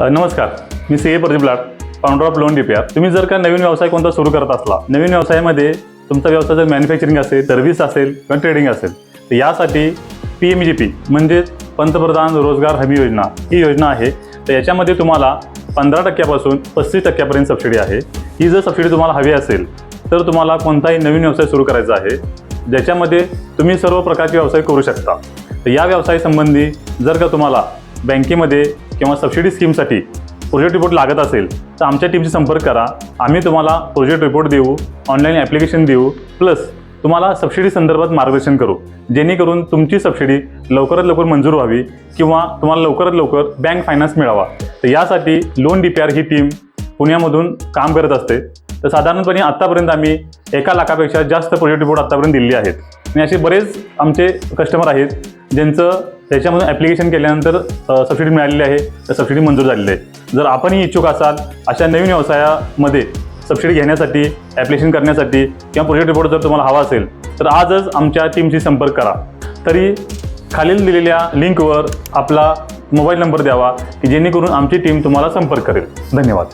नमस्कार. मी C A Pradeep Lad founder of loan DPR तुम्ही जर का नवीन व्यवसाय कोणता सुरू करत असला नवीन व्यवसायामध्ये तुमचा व्यवसाय जर मॅन्युफॅक्चरिंग असेल सर्व्हिस असेल किंवा ट्रेडिंग असेल तर यासाठी पी एम जी पी म्हणजेच पंतप्रधान रोजगार हमी योजना ही योजना आहे. तर याच्यामध्ये तुम्हाला पंधरा टक्क्यापासून पस्तीस टक्क्यापर्यंत सबसिडी आहे. ही जर सबसिडी तुम्हाला हवी असेल तर तुम्हाला कोणताही नवीन व्यवसाय सुरू करायचा आहे ज्याच्यामध्ये तुम्ही सर्व प्रकारचे व्यवसाय करू शकता. तर या व्यवसायासंबंधी जर का तुम्हाला बँकेमध्ये किंवा सबसिडी स्कीमसाठी प्रोजेक्ट रिपोर्ट लागत असेल तर आमच्या टीमशी संपर्क करा. आम्ही तुम्हाला प्रोजेक्ट रिपोर्ट देऊ ऑनलाईन ॲप्लिकेशन देऊ प्लस तुम्हाला सबसिडी संदर्भात मार्गदर्शन करू. जेणेकरून तुमची सबसिडी लवकरात लवकर मंजूर व्हावी किंवा तुम्हाला लवकरात लवकर बँक फायनान्स मिळावा. तर यासाठी लोन डी पी आर ही टीम पुण्यामधून काम करत असते. तर साधारणपणे आत्तापर्यंत आम्ही एका लाखापेक्षा जास्त प्रोजेक्ट रिपोर्ट आत्तापर्यंत दिले आहेत. आणि असे बरेच आमचे कस्टमर आहेत. ज्यांचं त्याच्यामधून ॲप्लिकेशन केल्यानंतर सबसिडी मिळालेली आहे तर सबसिडी मंजूर झालेली आहे. जर आपणही इच्छुक असाल अशा नवीन व्यवसायामध्ये सबसिडी घेण्यासाठी ॲप्लिकेशन करण्यासाठी किंवा प्रोजेक्ट रिपोर्ट जर तुम्हाला हवा असेल तर आजच आमच्या टीमशी संपर्क करा. तरी खालील दिलेल्या लिंकवर आपला मोबाईल नंबर द्यावा की जेणेकरून आमची टीम तुम्हाला संपर्क करेल. धन्यवाद.